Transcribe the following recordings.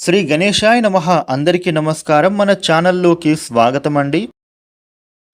శ్రీ గణేశాయ నమ. అందరికీ నమస్కారం. మన ఛానల్లోకి స్వాగతం అండి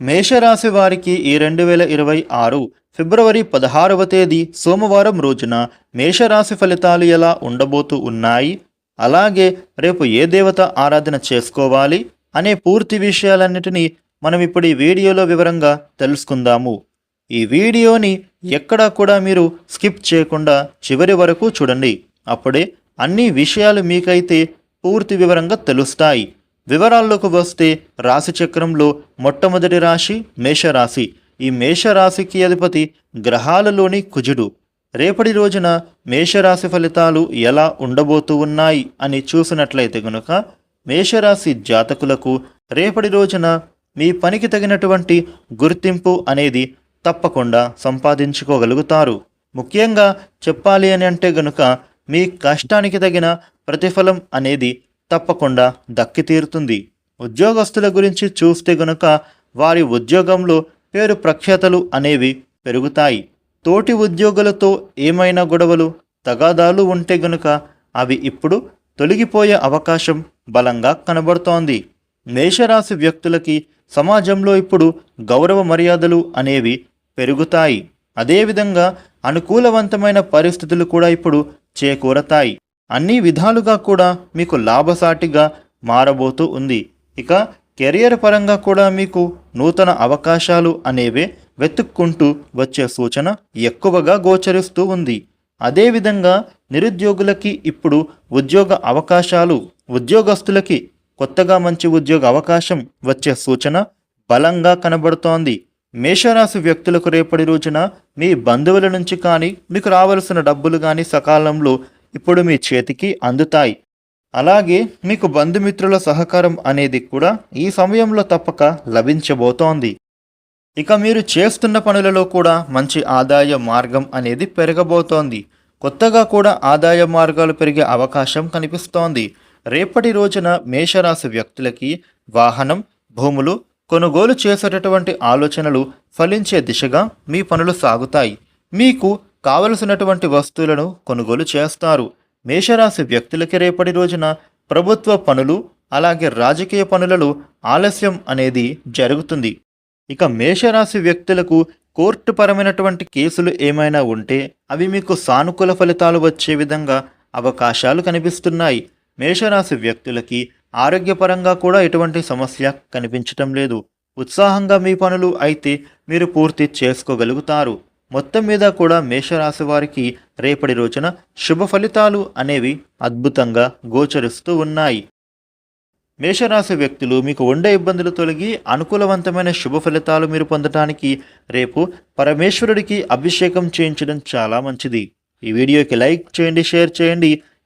మేషరాశి వారికి ఈ రెండు వేల ఇరవై ఆరు ఫిబ్రవరి పదహారవ తేదీ సోమవారం రోజున మేషరాశి ఫలితాలు ఎలా ఉండబోతూ ఉన్నాయి? అలాగే రేపు ఏ దేవత ఆరాధన చేసుకోవాలి? అనే పూర్తి విషయాలన్నిటినీ మనం ఇప్పుడు ఈ వీడియోలో వివరంగా తెలుసుకుందాము. ఈ వీడియోని ఎక్కడా కూడా మీరు స్కిప్ చేయకుండా చివరి వరకు చూడండి. అప్పుడే అన్ని విషయాలు మీకైతే పూర్తి వివరంగా తెలుస్తాయి. వివరాల్లోకి వస్తే రాశి చక్రంలో మొట్టమొదటి రాశి మేషరాశి. ఈ మేషరాశికి అధిపతి గ్రహాలలోని కుజుడు. రేపటి రోజున మేషరాశి ఫలితాలు ఎలా ఉండబోతూ ఉన్నాయి అని చూసినట్లయితే గనుక మేషరాశి జాతకులకు రేపటి రోజున మీ పనికి తగినటువంటి గుర్తింపు అనేది తప్పకుండా సంపాదించుకోగలుగుతారు. ముఖ్యంగా చెప్పాలి అని అంటే గనుక మీ కష్టానికి తగిన ప్రతిఫలం అనేది తప్పకుండా దక్కి తీరుతుంది ఉద్యోగస్తుల గురించి చూస్తే గనుక వారి ఉద్యోగంలో పేరు ప్రఖ్యాతలు అనేవి పెరుగుతాయి. తోటి ఉద్యోగులతో ఏమైనా గొడవలు తగాదాలు ఉంటే గనుక అవి ఇప్పుడు తొలగిపోయే అవకాశం బలంగా కనబడుతోంది. మేషరాశి వ్యక్తులకి సమాజంలో ఇప్పుడు గౌరవ మర్యాదలు అనేవి పెరుగుతాయి. అదేవిధంగా అనుకూలవంతమైన పరిస్థితులు కూడా ఇప్పుడు చేకూరతాయి. అన్ని విధాలుగా కూడా మీకు లాభసాటిగా మారబోతూ ఉంది. ఇక కెరియర్ పరంగా కూడా మీకు నూతన అవకాశాలు అనేవే వెతుక్కుంటూ వచ్చే సూచన ఎక్కువగా గోచరిస్తూ ఉంది. అదేవిధంగా నిరుద్యోగులకి ఇప్పుడు ఉద్యోగ అవకాశాలు ఉద్యోగస్తులకి కొత్తగా మంచి ఉద్యోగ అవకాశం వచ్చే సూచన బలంగా కనబడుతోంది. మేషరాశి వ్యక్తులకు రేపటి రోజున మీ బంధువుల నుంచి కానీ మీకు రావలసిన డబ్బులు కానీ సకాలంలో ఇప్పుడు మీ చేతికి అందుతాయి. అలాగే మీకు బంధుమిత్రుల సహకారం అనేది కూడా ఈ సమయంలో తప్పక లభించబోతోంది. ఇక మీరు చేస్తున్న పనులలో కూడా మంచి ఆదాయ మార్గం అనేది పెరగబోతోంది. కొత్తగా కూడా ఆదాయ మార్గాలు పెరిగే అవకాశం కనిపిస్తోంది. రేపటి రోజున మేషరాశి వ్యక్తులకి వాహనం భూములు కొనుగోలు చేసేటటువంటి ఆలోచనలు ఫలించే దిశగా మీ పనులు సాగుతాయి. మీకు కావలసినటువంటి వస్తువులను కొనుగోలు చేస్తారు. మేషరాశి వ్యక్తులకి రేపటి రోజున ప్రభుత్వ పనులు అలాగే రాజకీయ పనులలో ఆలస్యం అనేది జరుగుతుంది. ఇక మేషరాశి వ్యక్తులకు కోర్టు పరమైనటువంటి కేసులు ఏమైనా ఉంటే అవి మీకు సానుకూల ఫలితాలు వచ్చే విధంగా అవకాశాలు కనిపిస్తున్నాయి. మేషరాశి వ్యక్తులకి ఆరోగ్యపరంగా కూడా ఎటువంటి సమస్య కనిపించటం లేదు. ఉత్సాహంగా మీ పనులు అయితే మీరు పూర్తి చేసుకోగలుగుతారు. మొత్తం మీద కూడా మేషరాశి వారికి రేపటి రోజున శుభ ఫలితాలు అనేవి అద్భుతంగా గోచరిస్తూ ఉన్నాయి. మేషరాశి వ్యక్తులు మీకు ఉండే ఇబ్బందులు తొలగి అనుకూలవంతమైన శుభ ఫలితాలు మీరు పొందటానికి రేపు పరమేశ్వరుడికి అభిషేకం చేయించడం చాలా మంచిది. ఈ వీడియోకి లైక్ చేయండి షేర్ చేయండి.